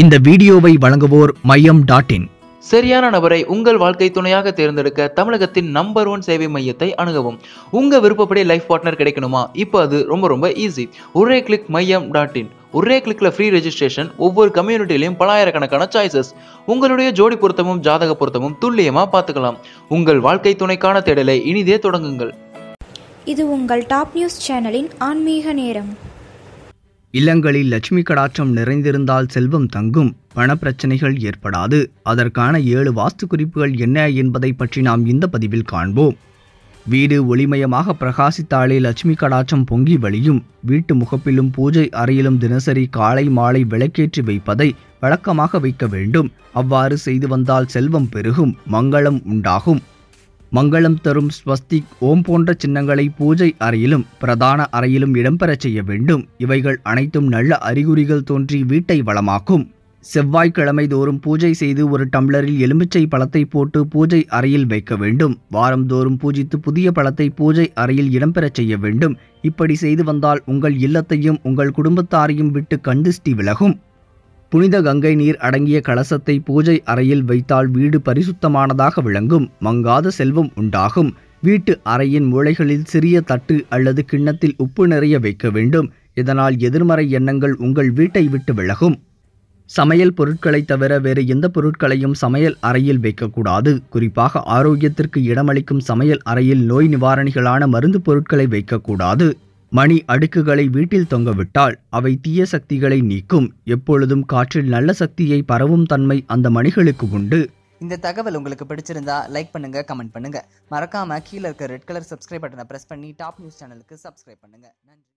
இந்த வீடியோவை வழங்குவோர் மையம் டாட் இன். சரியான நபரை உங்கள் வாழ்க்கை துணையாக தேர்ந்தெடுக்க தமிழகத்தின் நம்பர் ஒன் சேவை மையத்தை அணுகவும். உங்க விருப்பப்படி லைஃப் பார்ட்னர் கிடைக்கணுமா? இப்போ அது ரொம்ப ரொம்ப ஈஸி ஒரே கிளிக் மையம் டாட் இன். ஒரே கிளிக்ல ஃப்ரீ ரெஜிஸ்ட்ரேஷன் ஒவ்வொரு கம்யூனிட்டிலையும் பலாயிரக்கணக்கான சாய்ஸஸ் உங்களுடைய ஜோடி பொருத்தமும் ஜாதக பொருத்தமும் துல்லியமா பார்த்துக்கலாம். உங்கள் வாழ்க்கை துணைக்கான தேடலை இனிதே தொடங்குங்கள். இது உங்கள் டாப் நியூஸ் சேனலின் ஆன்மீக நேரம். இல்லங்களில் லட்சுமி கடாட்சம் நிறைந்திருந்தால் செல்வம் தங்கும் பணப்பிரச்சனைகள் ஏற்படாது. அதற்கான ஏழு வாஸ்து குறிப்புகள் என்ன என்பதை பற்றி நாம் இந்த பதிவில் காண்போம். வீடு ஒளிமயமாக பிரகாசித்தாலே லட்சுமி கடாட்சம் பொங்கி வழியும். வீட்டு முகப்பிலும் பூஜை அறையிலும் தினசரி காலை மாலை விளக்கேற்றி வைப்பதை வழக்கமாக வைக்க வேண்டும். அவ்வாறு செய்து வந்தால் செல்வம் பெருகும் மங்களம் உண்டாகும். மங்களம் தரும் ஸ்வஸ்திக் ஓம் போன்ற சின்னங்களை பூஜை அறையிலும் பிரதான அறையிலும் இடம்பெறச் செய்ய வேண்டும். இவைகள் அனைத்தும் நல்ல அறிகுறிகள் தோன்றி வீட்டை வளமாக்கும். செவ்வாய்க்கிழமை தோறும் பூஜை செய்து ஒரு டம்ளரில் எலுமிச்சை பழத்தை போட்டு பூஜை அறையில் வைக்க வேண்டும். வாரந்தோறும் பூஜித்து புதிய பழத்தை பூஜை அறையில் இடம்பெறச் செய்ய வேண்டும். இப்படி செய்து வந்தால் உங்கள் இல்லத்தையும் உங்கள் குடும்பத்தாரையும் விட்டு கண்டிஷ்டி விலகும். புனித கங்கை நீர் அடங்கிய கலசத்தை பூஜை அறையில் வைத்தால் வீடு பரிசுத்தமானதாக விளங்கும். மங்காத செல்வம் உண்டாகும். வீட்டு அறையின் மூளைகளில் சிறிய தட்டு அல்லது கிண்ணத்தில் உப்பு நிறைய வைக்க வேண்டும். இதனால் எதிர்மறை எண்ணங்கள் உங்கள் வீட்டை விட்டு விலகும். சமையல் பொருட்களை தவிர வேறு எந்த பொருட்களையும் சமையல் அறையில் வைக்கக்கூடாது. குறிப்பாக ஆரோக்கியத்திற்கு இடமளிக்கும் சமையல் அறையில் நோய் நிவாரணிகளான மருந்து பொருட்களை வைக்கக்கூடாது. மணி அடுக்குகளை வீட்டில் தொங்கவிட்டால் அவை தீய சக்திகளை நீக்கும். எப்பொழுதும் காற்றில் நல்ல சக்தியை பரவும் தன்மை அந்த மணிகளுக்கு உண்டு. இந்த தகவல் உங்களுக்கு பிடிச்சிருந்தா லைக் பண்ணுங்க கமெண்ட் பண்ணுங்க. மறக்காம கீழே இருக்க ரெட் கலர் சப்ஸ்கிரைப் பட்டனை பிரஸ் பண்ணி டாப் நியூஸ் சேனலுக்கு சப்ஸ்கிரைப் பண்ணுங்க. நன்றி.